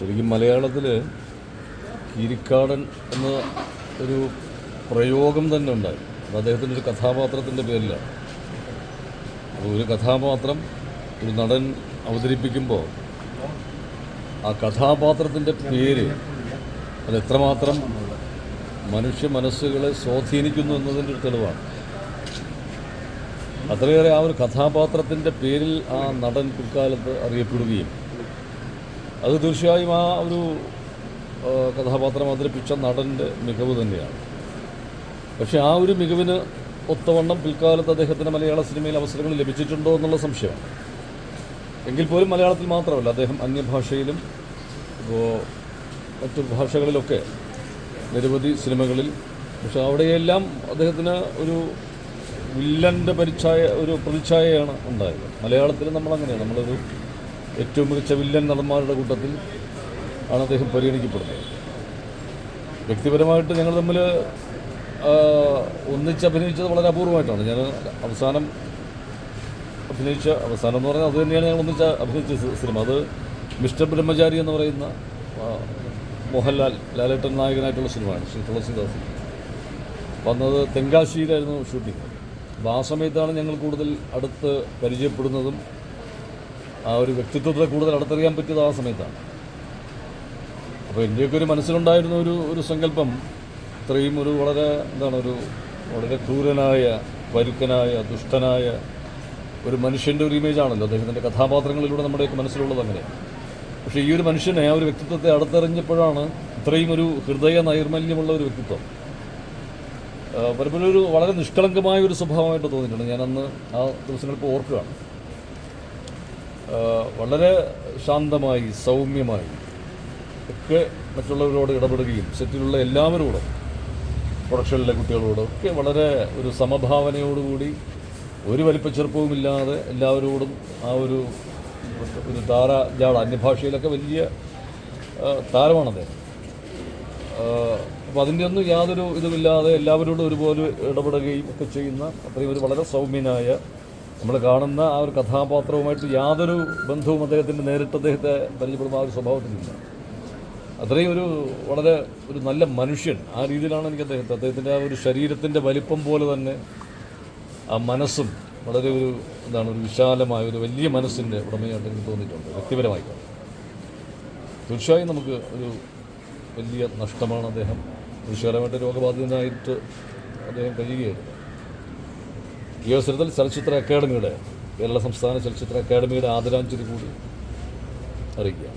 ശരിക്കും മലയാളത്തിൽ കീരിക്കാടൻ എന്ന ഒരു പ്രയോഗം തന്നെ ഉണ്ടായി. അത് അദ്ദേഹത്തിന്റെ ഒരു കഥാപാത്രത്തിന്റെ പേരിലാണ്. അപ്പോൾ ഒരു കഥാപാത്രം ഒരു നടൻ അവതരിപ്പിക്കുമ്പോൾ ആ കഥാപാത്രത്തിന്റെ പേര് അത് എത്രമാത്രം മനുഷ്യ മനസ്സുകളെ സ്വാധീനിക്കുന്നു എന്നതിന്റെ ഒരു തെളിവാണ്. അത്രയേറെ ആ ഒരു കഥാപാത്രത്തിന്റെ പേരിൽ ആ നടൻ പിൽക്കാലത്ത് അറിയപ്പെടുകയും അത് തീർച്ചയായും ആ ഒരു കഥാപാത്രം അവതരിപ്പിച്ച നടന്റെ മികവ് തന്നെയാണ്. പക്ഷേ ആ ഒരു മികവിന് ഒത്തവണ്ണം പിൽക്കാലത്ത് അദ്ദേഹത്തിന് മലയാള സിനിമയിൽ അവസരങ്ങൾ ലഭിച്ചിട്ടുണ്ടോ എന്നുള്ള സംശയമാണ്. എങ്കിൽ പോലും മലയാളത്തിൽ മാത്രമല്ല അദ്ദേഹം അന്യഭാഷയിലും ഇപ്പോൾ മറ്റു ഭാഷകളിലൊക്കെ നിരവധി സിനിമകളിൽ പക്ഷെ അവിടെയെല്ലാം അദ്ദേഹത്തിന് ഒരു വില്ലന്റെ പരിച്ഛായ ഒരു പ്രതിച്ഛായയാണ് ഉണ്ടായത്. മലയാളത്തിൽ നമ്മളങ്ങനെയാണ്. നമ്മളൊരു ഏറ്റവും മികച്ച വില്ലൻ നടന്മാരുടെ കൂട്ടത്തിൽ ആണ് അദ്ദേഹം പരിഗണിക്കപ്പെടുന്നത്. വ്യക്തിപരമായിട്ട് ഞങ്ങൾ തമ്മിൽ ഒന്നിച്ച് അഭിനയിച്ചത് വളരെ അപൂർവമായിട്ടാണ്. ഞാൻ അവസാനം അഭിനയിച്ച അവസാനം എന്ന് പറഞ്ഞാൽ അതുതന്നെയാണ് ഞങ്ങൾ ഒന്നിച്ച് അഭിനയിച്ച സിനിമ. അത് മിസ്റ്റർ ബ്രഹ്മചാരി എന്ന് പറയുന്ന മോഹൻലാൽ ലാലേട്ടൻ നായകനായിട്ടുള്ള സിനിമയാണ് ശ്രീ തുളസിദാസ് വന്നത് തെങ്കാശിയിലായിരുന്നു ഷൂട്ടിംഗ്. അപ്പോൾ ആ സമയത്താണ് ഞങ്ങൾ കൂടുതൽ അടുത്ത് പരിചയപ്പെടുന്നതും ആ ഒരു വ്യക്തിത്വത്തെ കൂടുതൽ അടുത്തറിയാൻ പറ്റിയത് ആ സമയത്താണ്. അപ്പോൾ എന്റെയൊക്കെ ഒരു മനസ്സിലുണ്ടായിരുന്ന ഒരു ഒരു സങ്കല്പം ഇത്രയും ഒരു വളരെ എന്താണ് ഒരു വളരെ ക്രൂരനായ പരുക്കനായ ദുഷ്ടനായ ഒരു മനുഷ്യന്റെ ഒരു ഇമേജാണല്ലോ അദ്ദേഹത്തിന്റെ കഥാപാത്രങ്ങളിലൂടെ നമ്മുടെയൊക്കെ മനസ്സിലുള്ളത് അങ്ങനെ. പക്ഷേ ഈ ഒരു മനുഷ്യനെ ആ ഒരു വ്യക്തിത്വത്തെ അടുത്തറിഞ്ഞപ്പോഴാണ് ഇത്രയും ഒരു ഹൃദയ നൈർമല്യമുള്ള ഒരു വ്യക്തിത്വം. പലപ്പോഴും ഒരു വളരെ നിഷ്കളങ്കമായ ഒരു സ്വഭാവമായിട്ട് തോന്നിയിട്ടുണ്ട്. ഞാനന്ന് ആ ദിവസങ്ങളിപ്പോൾ ഓർക്കുകയാണ്. വളരെ ശാന്തമായി സൗമ്യമായി ഒക്കെ മറ്റുള്ളവരോട് ഇടപെടുകയും സെറ്റിലുള്ള എല്ലാവരോടും പ്രൊഡക്ഷനിലെ കുട്ടികളോടും ഒക്കെ വളരെ ഒരു സമഭാവനയോടുകൂടി ഒരു വലിപ്പച്ചെറുപ്പവുമില്ലാതെ എല്ലാവരോടും ആ ഒരു ഒരു താര ജാട അന്യഭാഷയിലൊക്കെ വലിയ താരമാണ് അദ്ദേഹം അപ്പോൾ അതിന്റെ ഒന്നും യാതൊരു ഇതുമില്ലാതെ എല്ലാവരോടും ഒരുപോലെ ഇടപെടുകയും ഒക്കെ ചെയ്യുന്ന അത്രയും ഒരു വളരെ സൗമ്യനായ നമ്മൾ കാണുന്ന ആ ഒരു കഥാപാത്രവുമായിട്ട് യാതൊരു ബന്ധവും അദ്ദേഹത്തിന്റെ നേരിട്ട് അദ്ദേഹത്തെ പരിചയപ്പെടുന്ന ആ ഒരു സ്വഭാവത്തിലില്ല. അത്രയും ഒരു വളരെ ഒരു നല്ല മനുഷ്യൻ. ആ രീതിയിലാണ് എനിക്ക് അദ്ദേഹത്തെ അദ്ദേഹത്തിന്റെ ആ ഒരു ശരീരത്തിന്റെ വലിപ്പം പോലെ തന്നെ ആ മനസ്സും വളരെ ഒരു എന്താണ് ഒരു വിശാലമായ ഒരു വലിയ മനസ്സിന്റെ ഉടമയായിട്ട് എനിക്ക് തോന്നിയിട്ടുണ്ട്. വ്യക്തിപരമായി തീർച്ചയായും നമുക്ക് ഒരു വലിയ നഷ്ടമാണ് അദ്ദേഹം. തീർച്ചയായിട്ടും രോഗബാധിതനായിട്ട് അദ്ദേഹം കഴിയുകയായിരുന്നു. ഈ അവസരത്തിൽ ചലച്ചിത്ര അക്കാദമിയുടെ കേരള സംസ്ഥാന ചലച്ചിത്ര അക്കാദമിയുടെ ആദരാഞ്ജലി കൂടി അറിയിക്കുക